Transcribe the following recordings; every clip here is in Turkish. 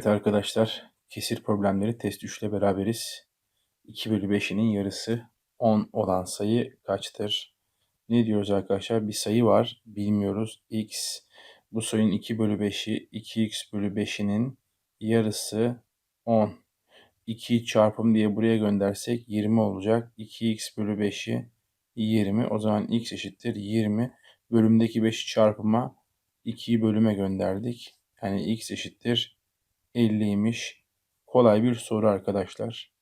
Evet arkadaşlar, kesir problemleri test 3 ile beraberiz. 2 bölü 5'inin yarısı 10 olan sayı kaçtır? Ne diyoruz arkadaşlar? Bir sayı var, bilmiyoruz. x. Bu sayının 2 bölü 5'i 2x bölü 5'inin yarısı 10. 2'yi çarpım diye buraya göndersek 20 olacak. 2x bölü 5'i 20. O zaman x eşittir 20. Bölümdeki 5'i çarpıma 2'yi bölüme gönderdik. Yani x eşittir 50'ymiş. Kolay bir soru arkadaşlar.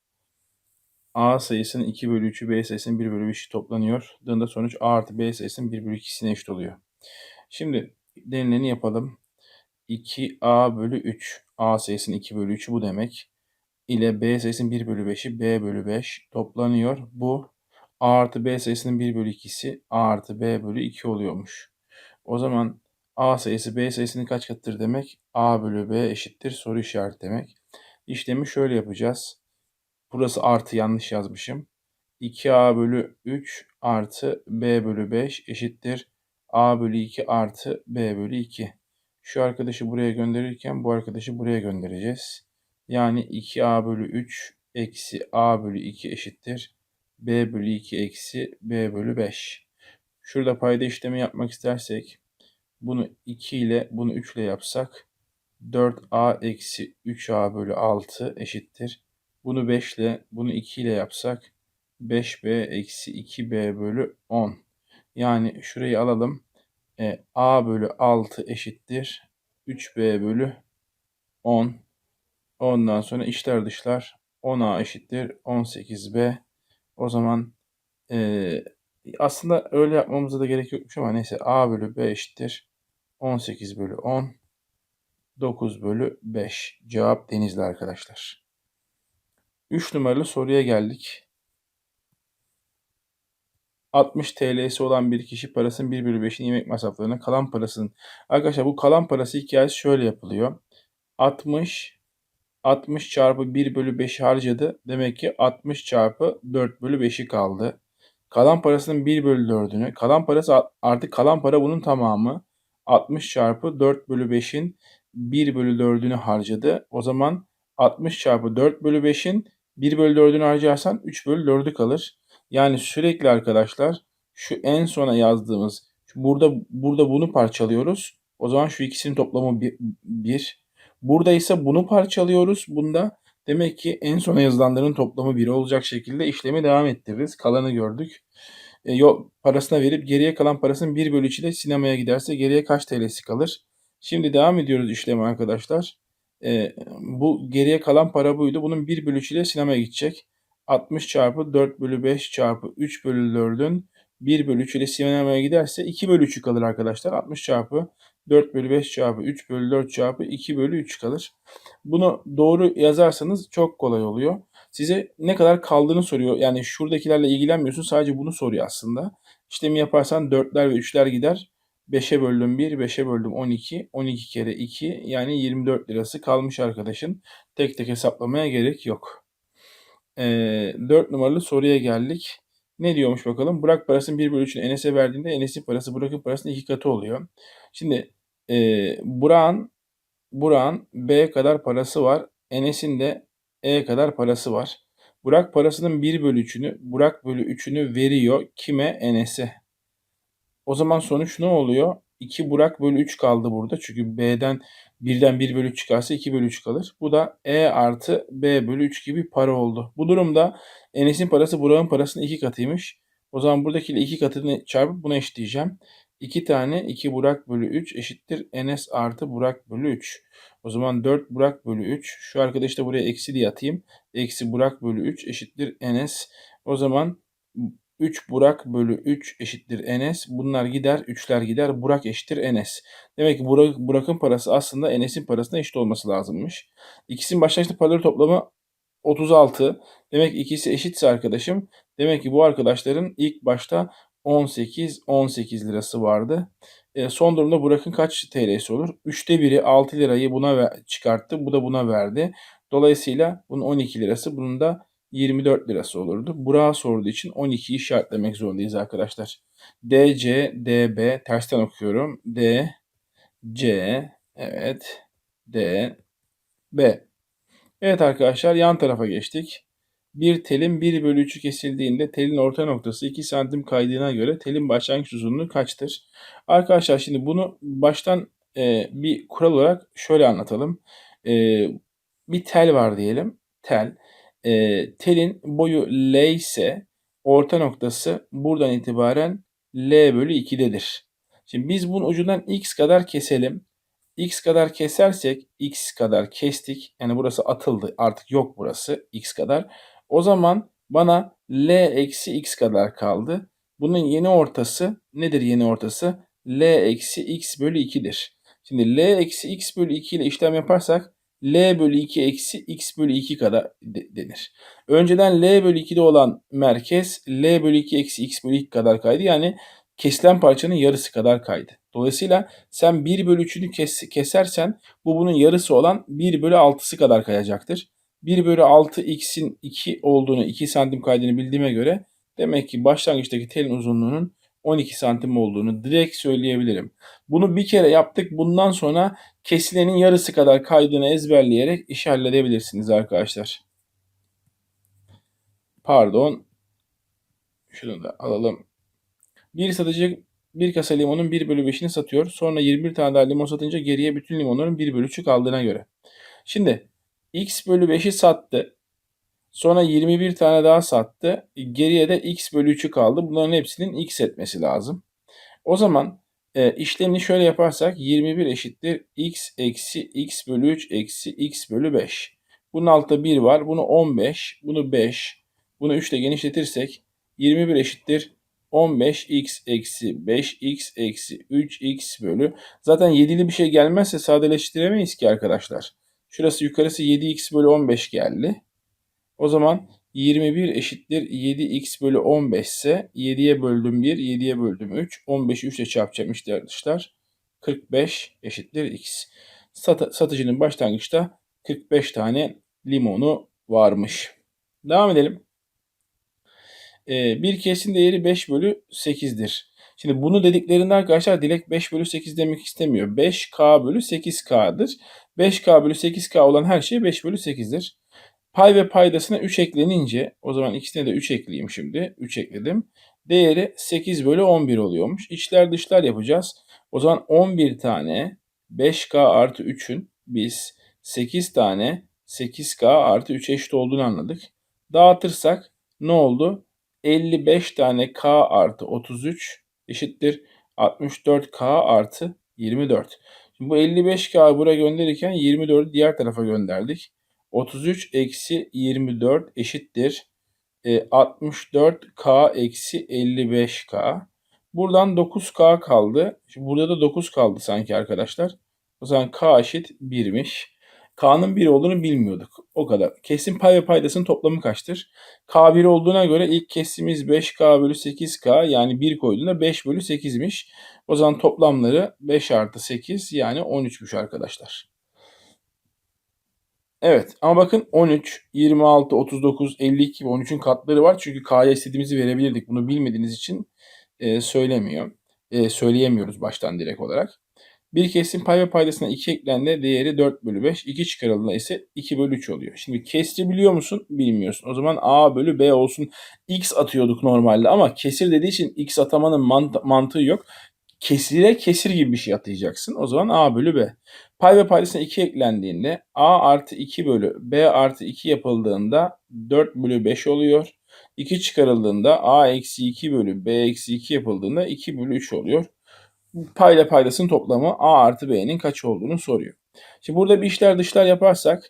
A sayısının 2 bölü 3'ü B sayısının 1 bölü 5'i toplanıyor. Dığında sonuç A artı B sayısının 1 bölü 2'sine eşit oluyor. Şimdi denileni yapalım. 2A bölü 3. A sayısının 2 bölü 3'ü bu demek. ile B sayısının 1 bölü 5'i B bölü 5 toplanıyor. Bu A artı B sayısının 1 bölü 2'si A artı B bölü 2 oluyormuş. O zaman A sayısı B sayısının kaç katıdır demek? A bölü B eşittir soru işareti demek. İşlemi şöyle yapacağız. Burası artı yanlış yazmışım. 2A bölü 3 artı B bölü 5 eşittir. A bölü 2 artı B bölü 2. Şu arkadaşı buraya gönderirken bu arkadaşı buraya göndereceğiz. Yani 2A bölü 3 eksi A bölü 2 eşittir. B bölü 2 eksi B bölü 5. Şurada payda işlemi yapmak istersek bunu 2 ile bunu 3 ile yapsak 4a eksi 3a bölü 6 eşittir. Bunu 5 ile bunu 2 ile yapsak 5b eksi 2b bölü 10. Yani şurayı alalım. E, a bölü 6 eşittir. 3b bölü 10. Ondan sonra içler dışlar 10a eşittir 18b. O zaman e, aslında öyle yapmamıza da gerek yokmuş ama neyse a bölü b eşittir 18 bölü 10. 9 bölü 5. Cevap Denizli arkadaşlar. 3 numaralı soruya geldik. 60 TL'si olan bir kişi parasının 1 bölü 5'ini yemek masraflarına kalan parasının. Arkadaşlar bu kalan parası hikayesi şöyle yapılıyor. 60 60 çarpı 1 bölü 5'i harcadı. Demek ki 60 çarpı 4 bölü 5'i kaldı. Kalan parasının 1 bölü 4'ünü. Kalan parası artık kalan para bunun tamamı. 60 çarpı 4 bölü 5'in 1 bölü 4'ünü harcadı. O zaman 60 çarpı 4 bölü 5'in 1 bölü 4'ünü harcarsan 3 bölü 4'ü kalır. Yani sürekli arkadaşlar şu en sona yazdığımız burada burada bunu parçalıyoruz. O zaman şu ikisinin toplamı 1. Burada ise bunu parçalıyoruz. Bunda demek ki en sona yazılanların toplamı 1 olacak şekilde işlemi devam ettiririz. Kalanı gördük yol parasına verip geriye kalan parasının 1 bölü 3 ile sinemaya giderse geriye kaç TL'si kalır? Şimdi devam ediyoruz işleme arkadaşlar. E, bu geriye kalan para buydu. Bunun 1 bölü 3 ile sinemaya gidecek. 60 çarpı 4 bölü 5 çarpı 3 bölü 4'ün 1 bölü 3 ile sinemaya giderse 2 bölü 3'ü kalır arkadaşlar. 60 çarpı 4 bölü 5 çarpı 3 bölü 4 çarpı 2 bölü 3 kalır. Bunu doğru yazarsanız çok kolay oluyor. Size ne kadar kaldığını soruyor. Yani şuradakilerle ilgilenmiyorsun. Sadece bunu soruyor aslında. İşlemi yaparsan 4'ler ve 3'ler gider. 5'e böldüm 1, 5'e böldüm 12. 12 kere 2 yani 24 lirası kalmış arkadaşın. Tek tek hesaplamaya gerek yok. Ee, 4 numaralı soruya geldik. Ne diyormuş bakalım? Burak parasının 1 bölü 3'ünü Enes'e verdiğinde Enes'in parası Burak'ın parasının 2 katı oluyor. Şimdi e, Burak'ın Burak'ın B kadar parası var. Enes'in de E kadar parası var. Burak parasının 1 bölü 3'ünü, Burak bölü 3'ünü veriyor. Kime? Enes'e. O zaman sonuç ne oluyor? 2 Burak bölü 3 kaldı burada. Çünkü B'den 1'den 1 bölü 3 çıkarsa 2 bölü 3 kalır. Bu da E artı B bölü 3 gibi para oldu. Bu durumda Enes'in parası Burak'ın parasının 2 katıymış. O zaman buradakiyle 2 katını çarpıp buna eşitleyeceğim. 2 tane 2 Burak bölü 3 eşittir Enes artı Burak bölü 3. O zaman 4 Burak bölü 3. Şu arkadaşı da buraya eksi diye atayım. Eksi Burak bölü 3 eşittir Enes. O zaman 3 Burak bölü 3 eşittir Enes. Bunlar gider, 3'ler gider. Burak eşittir Enes. Demek ki Burak, Burak'ın parası aslında Enes'in parasına eşit olması lazımmış. İkisinin başlangıçta paraları toplamı 36. Demek ki ikisi eşitse arkadaşım. Demek ki bu arkadaşların ilk başta 18 18 lirası vardı. E, son durumda Burak'ın kaç TL'si olur? 3'te 1'i 6 lirayı buna çıkarttı. Bu da buna verdi. Dolayısıyla bunun 12 lirası bunun da 24 lirası olurdu. Burak'a sorduğu için 12'yi işaretlemek zorundayız arkadaşlar. DC, DB tersten okuyorum. D, C, evet, D, B. Evet arkadaşlar yan tarafa geçtik. Bir telin 1 bölü 3'ü kesildiğinde telin orta noktası 2 santim kaydığına göre telin başlangıç uzunluğu kaçtır? Arkadaşlar şimdi bunu baştan e, bir kural olarak şöyle anlatalım. E, bir tel var diyelim. Tel. E, telin boyu L ise orta noktası buradan itibaren L bölü 2'dedir. Şimdi biz bunun ucundan x kadar keselim. x kadar kesersek x kadar kestik. Yani burası atıldı. Artık yok burası x kadar. O zaman bana L eksi x kadar kaldı. Bunun yeni ortası nedir yeni ortası? L eksi x bölü 2'dir. Şimdi L eksi x bölü 2 ile işlem yaparsak L bölü 2 eksi x bölü 2 kadar denir. Önceden L bölü 2'de olan merkez L bölü 2 eksi x bölü 2 kadar kaydı. Yani kesilen parçanın yarısı kadar kaydı. Dolayısıyla sen 1 bölü 3'ünü kes, kesersen bu bunun yarısı olan 1 bölü 6'sı kadar kayacaktır. 1 bölü 6 x'in 2 olduğunu 2 santim kaydını bildiğime göre demek ki başlangıçtaki telin uzunluğunun 12 santim olduğunu direkt söyleyebilirim. Bunu bir kere yaptık. Bundan sonra kesilenin yarısı kadar kaydını ezberleyerek işi halledebilirsiniz arkadaşlar. Pardon. Şunu da alalım. Bir satıcı bir kasa limonun 1 bölü 5'ini satıyor. Sonra 21 tane daha limon satınca geriye bütün limonların 1 bölü 3'ü kaldığına göre. Şimdi x bölü 5'i sattı. Sonra 21 tane daha sattı. Geriye de x bölü 3'ü kaldı. Bunların hepsinin x etmesi lazım. O zaman e, işlemini şöyle yaparsak 21 eşittir x eksi x bölü 3 eksi x bölü 5. Bunun altında 1 var. Bunu 15, bunu 5, bunu 3 ile genişletirsek 21 eşittir 15x eksi 5x eksi 3x bölü. Zaten 7'li bir şey gelmezse sadeleştiremeyiz ki arkadaşlar. Şurası yukarısı 7x bölü 15 geldi. O zaman 21 eşittir 7x bölü 15 ise 7'ye böldüm 1, 7'ye böldüm 3. 15'i 3 ile çarpacağım işte arkadaşlar. 45 eşittir x. Sat satıcının başlangıçta 45 tane limonu varmış. Devam edelim. Ee, bir kesin değeri 5 bölü 8'dir. Şimdi bunu dediklerinde arkadaşlar dilek 5 bölü 8 demek istemiyor. 5k bölü 8k'dır. 5k bölü 8k olan her şey 5 bölü 8'dir. Pay ve paydasına 3 eklenince o zaman ikisine de 3 ekleyeyim şimdi. 3 ekledim. Değeri 8 bölü 11 oluyormuş. İçler dışlar yapacağız. O zaman 11 tane 5k artı 3'ün biz 8 tane 8k artı 3 eşit olduğunu anladık. Dağıtırsak ne oldu? 55 tane k artı 33 eşittir 64k artı 24. Şimdi bu 55k buraya gönderirken 24'ü diğer tarafa gönderdik. 33 eksi 24 eşittir. E, 64k eksi 55k. Buradan 9k kaldı. Şimdi burada da 9 kaldı sanki arkadaşlar. O zaman k eşit 1'miş. K'nın 1 olduğunu bilmiyorduk. O kadar. Kesim pay ve paydasının toplamı kaçtır? K 1 olduğuna göre ilk kesimiz 5K bölü 8K yani 1 koyduğunda 5 bölü 8'miş. O zaman toplamları 5 artı 8 yani 13'müş arkadaşlar. Evet ama bakın 13, 26, 39, 52 ve 13'ün katları var. Çünkü K'ya istediğimizi verebilirdik. Bunu bilmediğiniz için e, söylemiyor. E, söyleyemiyoruz baştan direkt olarak. Bir kesim pay ve paydasına 2 eklendiğinde değeri 4 bölü 5. 2 çıkarıldığında ise 2 bölü 3 oluyor. Şimdi kesri biliyor musun? Bilmiyorsun. O zaman A bölü B olsun. X atıyorduk normalde ama kesir dediği için X atamanın mant- mantığı yok. Kesire kesir gibi bir şey atayacaksın. O zaman A bölü B. Pay ve paydasına 2 eklendiğinde A artı 2 bölü B artı 2 yapıldığında 4 bölü 5 oluyor. 2 çıkarıldığında A eksi 2 bölü B eksi 2 yapıldığında 2 bölü 3 oluyor payla paydasının toplamı a artı b'nin kaç olduğunu soruyor. Şimdi burada bir işler dışlar yaparsak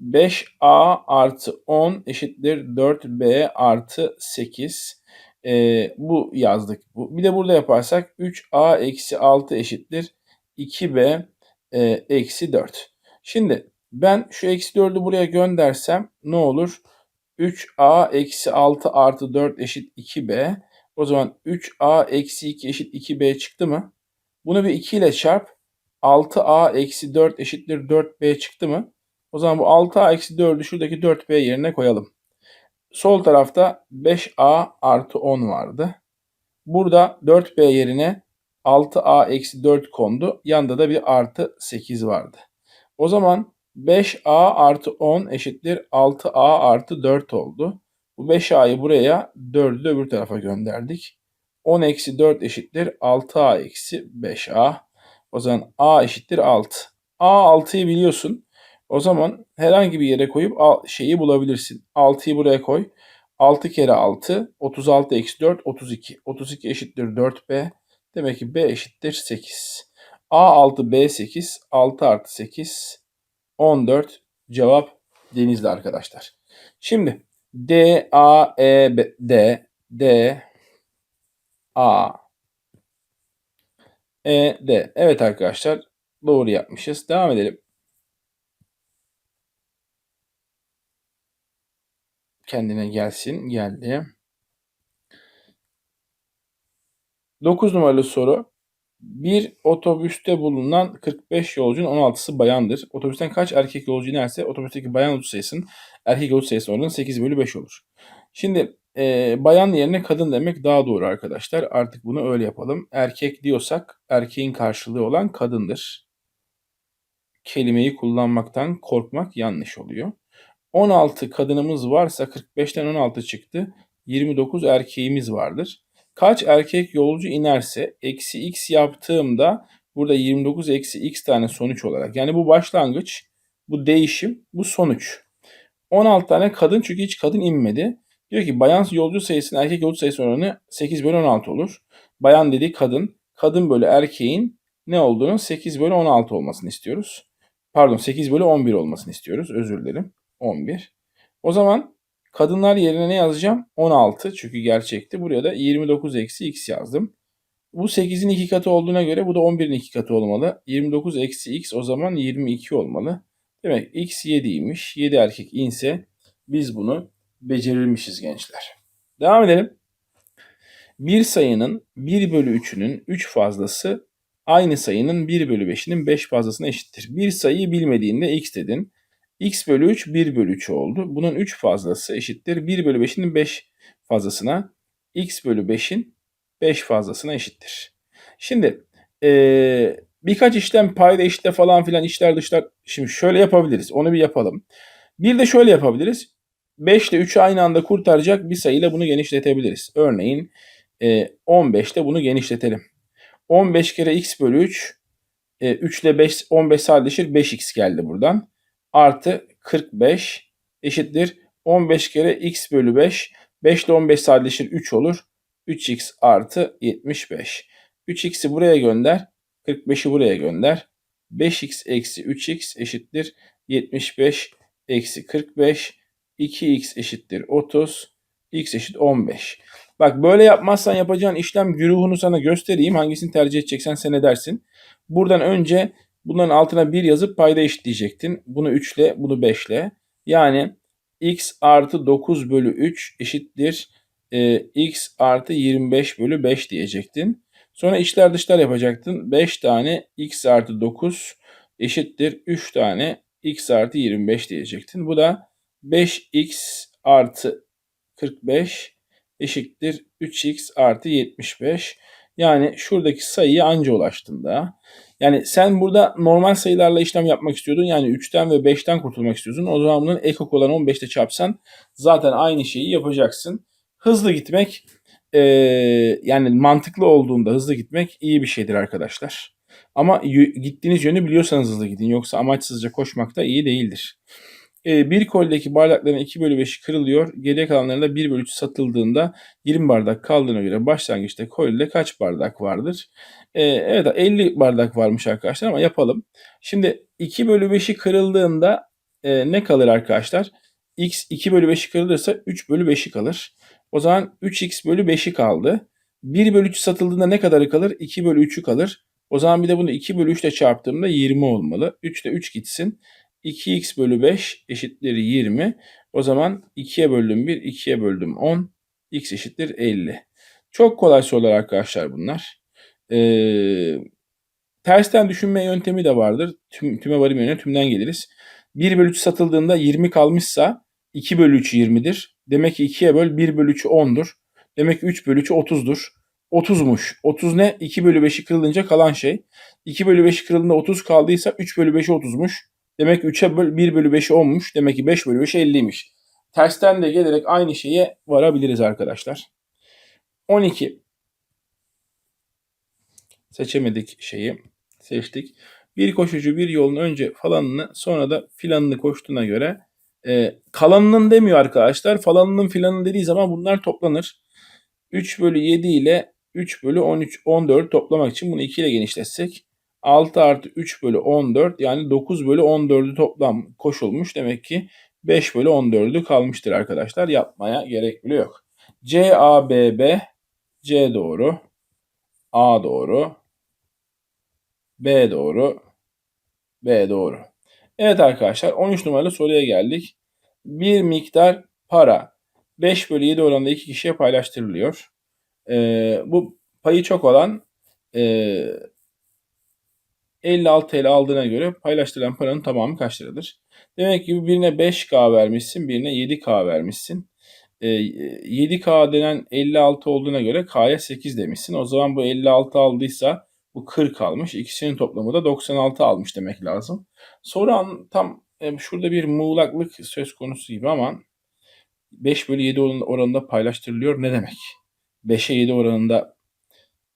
5a artı 10 eşittir 4b artı 8. Ee, bu yazdık. Bir de burada yaparsak 3a eksi 6 eşittir 2b e, eksi 4. Şimdi ben şu eksi 4'ü buraya göndersem ne olur? 3a eksi 6 artı 4 eşit 2b. O zaman 3a eksi 2 eşit 2b çıktı mı? Bunu bir 2 ile çarp. 6a eksi 4 eşittir 4b çıktı mı? O zaman bu 6a eksi 4'ü şuradaki 4b yerine koyalım. Sol tarafta 5a artı 10 vardı. Burada 4b yerine 6a eksi 4 kondu. Yanda da bir artı 8 vardı. O zaman 5a artı 10 eşittir 6a artı 4 oldu. Bu 5a'yı buraya 4'ü de öbür tarafa gönderdik. 10 eksi 4 eşittir 6a eksi 5a. O zaman a eşittir 6. a 6'yı biliyorsun. O zaman herhangi bir yere koyup şeyi bulabilirsin. 6'yı buraya koy. 6 kere 6 36 eksi 4 32. 32 eşittir 4b. Demek ki b eşittir 8. A6 B8 6 artı 8 14 cevap denizli arkadaşlar. Şimdi D A E B, D D A E D. Evet arkadaşlar doğru yapmışız. Devam edelim. Kendine gelsin. Geldi. 9 numaralı soru. Bir otobüste bulunan 45 yolcunun 16'sı bayandır. Otobüsten kaç erkek yolcu inerse otobüsteki bayan yolcu sayısının erkek yolcu sayısı oranı 8 bölü 5 olur. Şimdi e, bayan yerine kadın demek daha doğru arkadaşlar. Artık bunu öyle yapalım. Erkek diyorsak erkeğin karşılığı olan kadındır. Kelimeyi kullanmaktan korkmak yanlış oluyor. 16 kadınımız varsa 45'ten 16 çıktı. 29 erkeğimiz vardır. Kaç erkek yolcu inerse eksi x yaptığımda burada 29 eksi x tane sonuç olarak. Yani bu başlangıç, bu değişim, bu sonuç. 16 tane kadın çünkü hiç kadın inmedi. Diyor ki bayan yolcu sayısının erkek yolcu sayısı oranı 8 bölü 16 olur. Bayan dediği kadın. Kadın bölü erkeğin ne olduğunu 8 bölü 16 olmasını istiyoruz. Pardon 8 bölü 11 olmasını istiyoruz. Özür dilerim. 11. O zaman Kadınlar yerine ne yazacağım? 16 çünkü gerçekti. Buraya da 29 eksi x yazdım. Bu 8'in 2 katı olduğuna göre bu da 11'in 2 katı olmalı. 29 eksi x o zaman 22 olmalı. Demek x 7'ymiş. 7 erkek inse biz bunu becerirmişiz gençler. Devam edelim. Bir sayının 1 bölü 3'ünün 3 fazlası aynı sayının 1 bölü 5'inin 5 fazlasına eşittir. Bir sayıyı bilmediğinde x dedin x bölü 3 1 bölü 3 oldu. Bunun 3 fazlası eşittir. 1 bölü 5'in 5 fazlasına x bölü 5'in 5 fazlasına eşittir. Şimdi ee, birkaç işlem payda eşitle falan filan içler dışlar şimdi şöyle yapabiliriz. Onu bir yapalım. Bir de şöyle yapabiliriz. 5 ile 3'ü aynı anda kurtaracak bir sayıyla bunu genişletebiliriz. Örneğin e, 15 ile bunu genişletelim. 15 kere x bölü 3 e, 3 ile 5 15 sadeleşir 5x geldi buradan artı 45 eşittir 15 kere x bölü 5. 5 ile 15 sadeleşir 3 olur. 3x artı 75. 3x'i buraya gönder. 45'i buraya gönder. 5x eksi 3x eşittir 75 eksi 45. 2x eşittir 30. x eşit 15. Bak böyle yapmazsan yapacağın işlem güruhunu sana göstereyim. Hangisini tercih edeceksen sen edersin. Buradan önce Bunların altına 1 yazıp payda eşitleyecektin. Bunu 3 ile bunu 5 ile. Yani x artı 9 bölü 3 eşittir e, x artı 25 bölü 5 diyecektin. Sonra içler dışlar yapacaktın. 5 tane x artı 9 eşittir 3 tane x artı 25 diyecektin. Bu da 5x artı 45 eşittir 3x artı 75. Yani şuradaki sayıya anca ulaştığında yani sen burada normal sayılarla işlem yapmak istiyordun. Yani 3'ten ve 5'ten kurtulmak istiyorsun. O zaman bunun ekok olan 15'te çarpsan zaten aynı şeyi yapacaksın. Hızlı gitmek e, yani mantıklı olduğunda hızlı gitmek iyi bir şeydir arkadaşlar. Ama gittiğiniz yönü biliyorsanız hızlı gidin. Yoksa amaçsızca koşmak da iyi değildir. E, bir koldeki bardakların 2 bölü 5'i kırılıyor. Geriye kalanlarında 1 bölü 3 satıldığında 20 bardak kaldığına göre başlangıçta kolide kaç bardak vardır? E, evet 50 bardak varmış arkadaşlar ama yapalım. Şimdi 2 bölü 5'i kırıldığında e, ne kalır arkadaşlar? x 2 bölü 5'i kırılırsa 3 bölü 5'i kalır. O zaman 3x bölü 5'i kaldı. 1 bölü 3 satıldığında ne kadarı kalır? 2 bölü 3'ü kalır. O zaman bir de bunu 2 bölü 3 ile çarptığımda 20 olmalı. 3 ile 3 gitsin. 2x bölü 5 eşittir 20. O zaman 2'ye böldüm 1, 2'ye böldüm 10. x eşittir 50. Çok kolay sorular arkadaşlar bunlar. Ee, tersten düşünme yöntemi de vardır. Tüm, tüme varım yönüne tümden geliriz. 1 bölü 3 satıldığında 20 kalmışsa 2 bölü 3 20'dir. Demek ki 2'ye böl 1 bölü 3 10'dur. Demek ki 3 bölü 3 30'dur. 30'muş. 30 ne? 2 bölü 5'i kırılınca kalan şey. 2 bölü 5'i kırıldığında 30 kaldıysa 3 bölü 5'i 30'muş. Demek ki 3'e böl 1 bölü 5 10'muş. Demek ki 5 bölü 5 50'ymiş. Tersten de gelerek aynı şeye varabiliriz arkadaşlar. 12. Seçemedik şeyi. Seçtik. Bir koşucu bir yolun önce falanını sonra da filanını koştuğuna göre e, kalanının demiyor arkadaşlar. Falanının filanın dediği zaman bunlar toplanır. 3 bölü 7 ile 3 bölü 13, 14 toplamak için bunu 2 ile genişletsek 6 artı 3 bölü 14 yani 9 bölü 14'ü toplam koşulmuş. Demek ki 5 bölü 14'ü kalmıştır arkadaşlar. Yapmaya gerek bile yok. C, A, B, B. C doğru. A doğru. B doğru. B doğru. Evet arkadaşlar 13 numaralı soruya geldik. Bir miktar para 5 bölü 7 oranında iki kişiye paylaştırılıyor. Ee, bu payı çok olan e, 56 TL aldığına göre paylaştırılan paranın tamamı kaç liradır? Demek ki birine 5K vermişsin, birine 7K vermişsin. E, 7K denen 56 olduğuna göre K'ya 8 demişsin. O zaman bu 56 aldıysa bu 40 almış. İkisinin toplamı da 96 almış demek lazım. Soru an, tam e, şurada bir muğlaklık söz konusu gibi ama 5 bölü 7 oranında paylaştırılıyor ne demek? 5'e 7 oranında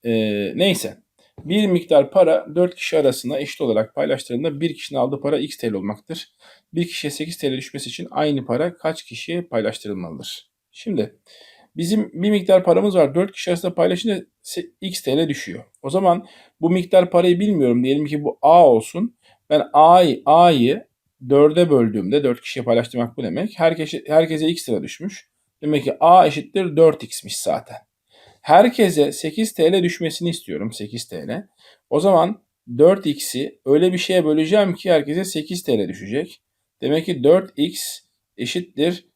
e, neyse. Bir miktar para 4 kişi arasında eşit olarak paylaştırıldığında bir kişinin aldığı para x TL olmaktır. Bir kişiye 8 TL düşmesi için aynı para kaç kişiye paylaştırılmalıdır? Şimdi bizim bir miktar paramız var. 4 kişi arasında paylaşınca x TL düşüyor. O zaman bu miktar parayı bilmiyorum. Diyelim ki bu a olsun. Ben a'yı a'yı 4'e böldüğümde 4 kişiye paylaştırmak bu demek. Herkese, herkese x lira düşmüş. Demek ki a eşittir 4x'miş zaten. Herkese 8 TL düşmesini istiyorum. 8 TL. O zaman 4x'i öyle bir şeye böleceğim ki herkese 8 TL düşecek. Demek ki 4x eşittir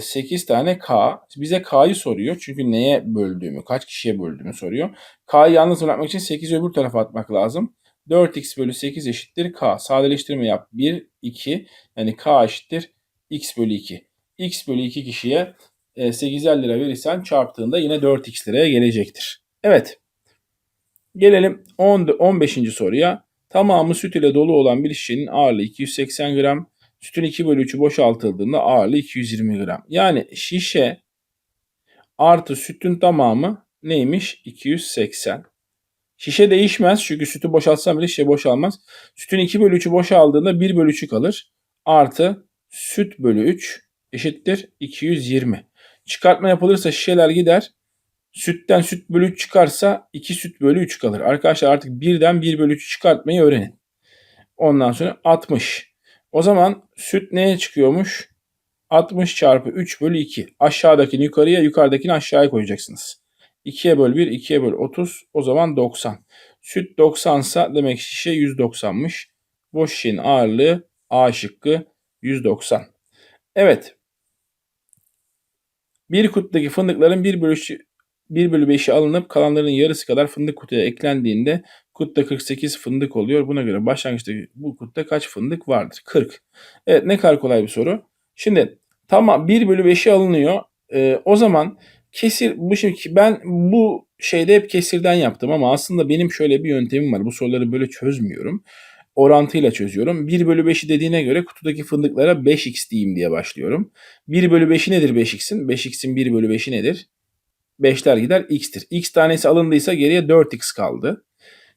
8 tane k. Bize k'yı soruyor. Çünkü neye böldüğümü, kaç kişiye böldüğümü soruyor. K'yı yalnız bırakmak için 8'i öbür tarafa atmak lazım. 4x bölü 8 eşittir k. Sadeleştirme yap. 1, 2 yani k eşittir x bölü 2. x bölü 2 kişiye 8'er lira verirsen çarptığında yine 4x liraya gelecektir. Evet. Gelelim 10, 15. soruya. Tamamı süt ile dolu olan bir şişenin ağırlığı 280 gram. Sütün 2 bölü 3'ü boşaltıldığında ağırlığı 220 gram. Yani şişe artı sütün tamamı neymiş? 280. Şişe değişmez çünkü sütü boşaltsam bile şişe boşalmaz. Sütün 2 bölü 3'ü boşaldığında 1 bölü 3'ü kalır. Artı süt bölü 3 eşittir 220. Çıkartma yapılırsa şişeler gider. Sütten süt bölü 3 çıkarsa 2 süt bölü 3 kalır. Arkadaşlar artık birden 1 bölü 3 çıkartmayı öğrenin. Ondan sonra 60. O zaman süt neye çıkıyormuş? 60 çarpı 3 bölü 2. Aşağıdakini yukarıya, yukarıdakini aşağıya koyacaksınız. 2'ye böl 1, 2'ye böl 30. O zaman 90. Süt 90 ise demek şişe 190'mış. Boş şişenin ağırlığı A şıkkı 190. Evet. Bir kutudaki fındıkların 1 bölü 1 bölü 5'i alınıp kalanların yarısı kadar fındık kutuya eklendiğinde kutta 48 fındık oluyor. Buna göre başlangıçta bu kutta kaç fındık vardır? 40. Evet ne kadar kolay bir soru. Şimdi tamam 1 bölü 5'i alınıyor. Ee, o zaman kesir bu şimdi ben bu şeyde hep kesirden yaptım ama aslında benim şöyle bir yöntemim var. Bu soruları böyle çözmüyorum. Orantıyla çözüyorum. 1 bölü 5'i dediğine göre kutudaki fındıklara 5x diyeyim diye başlıyorum. 1 bölü 5'i nedir 5x'in? 5x'in 1 bölü 5'i nedir? 5'ler gider x'tir. x tanesi alındıysa geriye 4x kaldı.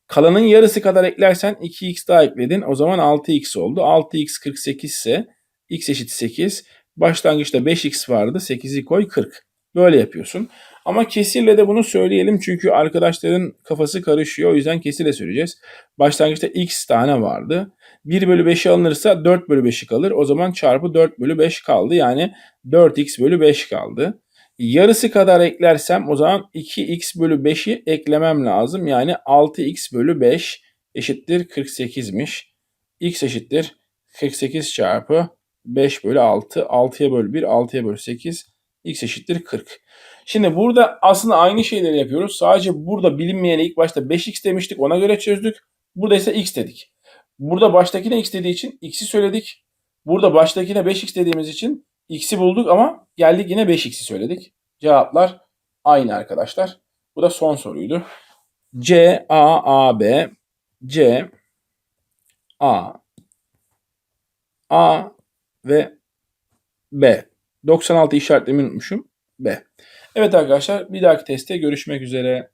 Kalanın yarısı kadar eklersen 2x daha ekledin. O zaman 6x oldu. 6x 48 ise x eşit 8. Başlangıçta 5x vardı. 8'i koy 40. Böyle yapıyorsun. Ama kesirle de bunu söyleyelim çünkü arkadaşların kafası karışıyor. O yüzden kesirle söyleyeceğiz. Başlangıçta x tane vardı. 1 bölü 5'i alınırsa 4 bölü 5'i kalır. O zaman çarpı 4 bölü 5 kaldı. Yani 4x bölü 5 kaldı. Yarısı kadar eklersem o zaman 2x bölü 5'i eklemem lazım. Yani 6x bölü 5 eşittir 48'miş. x eşittir 48 çarpı 5 bölü 6. 6'ya bölü 1, 6'ya bölü 8. x eşittir 40. Şimdi burada aslında aynı şeyleri yapıyoruz. Sadece burada bilinmeyene ilk başta 5x demiştik. Ona göre çözdük. Burada ise x dedik. Burada baştakine x dediği için x'i söyledik. Burada baştakine 5x dediğimiz için x'i bulduk ama geldik yine 5x'i söyledik. Cevaplar aynı arkadaşlar. Bu da son soruydu. C, A, A, B, C, A, A ve B. 96 işaretlemeyi unutmuşum. B. Evet arkadaşlar bir dahaki testte görüşmek üzere.